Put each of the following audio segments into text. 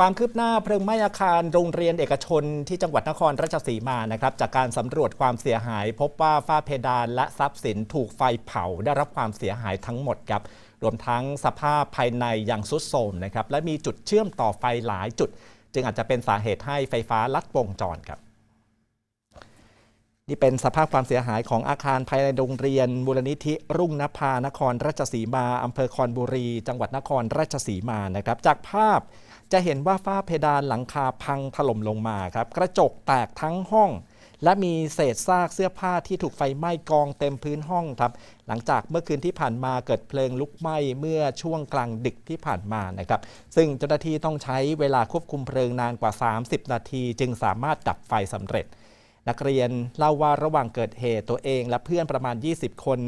ความคืบหน้าเพลิงไหม้อาคารโรงเรียนเอกชนที่จังหวัดนครราชสีมานะครับจากการสำรวจความเสียหาย พบว่าฝ้าเพดานและทรัพย์สินถูกไฟเผาได้รับความเสียหายทั้งหมดครับรวมทั้งสภาพภายในยังสุดโทรมนะครับและมีจุดเชื่อมต่อไฟหลายจุด จึงอาจจะเป็นสาเหตุให้ไฟฟ้าลัดวงจรครับ นี่เป็นสภาพความเสียหายของอาคารภายในโรงเรียนมูลนิธิรุ่งนภานครราชสีมาอำเภอคอนบุรี จังหวัดนครราชสีมานะครับ จากภาพจะเห็นว่าฝ้าเพดานหลังคาพังถล่มลงมาครับกระจกแตกทั้งห้อง และมีเศษซากเสื้อผ้าที่ถูกไฟไหม้กองเต็มพื้นห้องครับหลังจากเมื่อคืนที่ผ่านมาเกิดเพลิงลุกไหม้เมื่อช่วงกลางดึกที่ผ่านมานะครับ ซึ่งเจ้าหน้าที่ต้องใช้เวลาควบคุมเพลิงนานกว่า 30 นาที จึงสามารถดับไฟสำเร็จ นักเรียนเล่าว่าระหว่างเกิดเหตุตัวเองและเพื่อนประมาณ 20 คน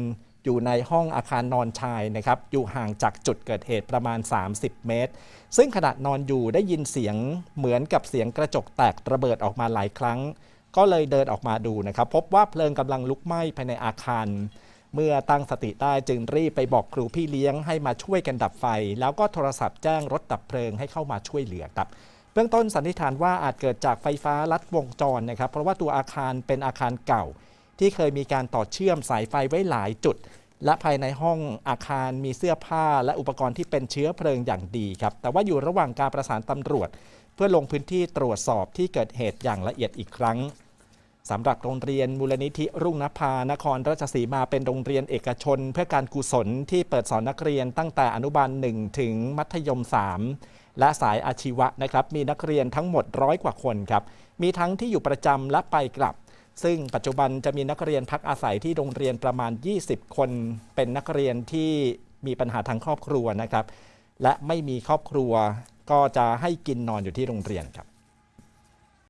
อยู่ในห้องอาคารนอนชายนะครับ อยู่ห่างจากจุดเกิดเหตุประมาณ 30 เมตร ซึ่งขณะนอนอยู่ได้ยินเสียงเหมือนกับเสียงกระจกแตกระเบิดออกมาหลายครั้ง ก็เลยเดินออกมาดูนะครับ พบว่าเพลิงกำลังลุกไหม้ภายในอาคาร เมื่อตั้งสติได้จึงรีบไปบอกครูพี่เลี้ยงให้มาช่วยกันดับไฟ แล้วก็โทรศัพท์แจ้งรถดับเพลิงให้เข้ามาช่วยเหลือครับ เบื้องต้นสันนิษฐานว่าอาจเกิดจากไฟฟ้าลัดวงจรนะครับ เพราะว่าตัวอาคารเป็นอาคารเก่า ที่เคยมีการต่อเชื่อมสายไฟไว้หลายจุด และภายในห้องอาคารมีเสื้อผ้าและอุปกรณ์ที่เป็นเชื้อเพลิงอย่างดีครับ แต่ว่าอยู่ระหว่างการประสานตำรวจ เพื่อลงพื้นที่ตรวจสอบที่เกิดเหตุอย่างละเอียดอีกครั้งสำหรับโรงเรียนมูลนิธิรุ่งนภานครราชสีมาเป็นโรงเรียนเอกชน เพื่อการกุศลที่เปิดสอนนักเรียนตั้งแต่อนุบาล1ถึงมัธยม 3 และสายอาชีวะนะครับ มีนักเรียนทั้งหมดร้อยกว่าคนครับ มีทั้งที่อยู่ประจำและไปกลับ ซึ่งปัจจุบันจะมีนักเรียนพักอาศัยที่โรงเรียนประมาณ 20 คน เป็นนักเรียนที่มีปัญหาทางครอบครัวนะครับ และไม่มีครอบครัวก็จะให้กินนอนอยู่ที่โรงเรียนครับ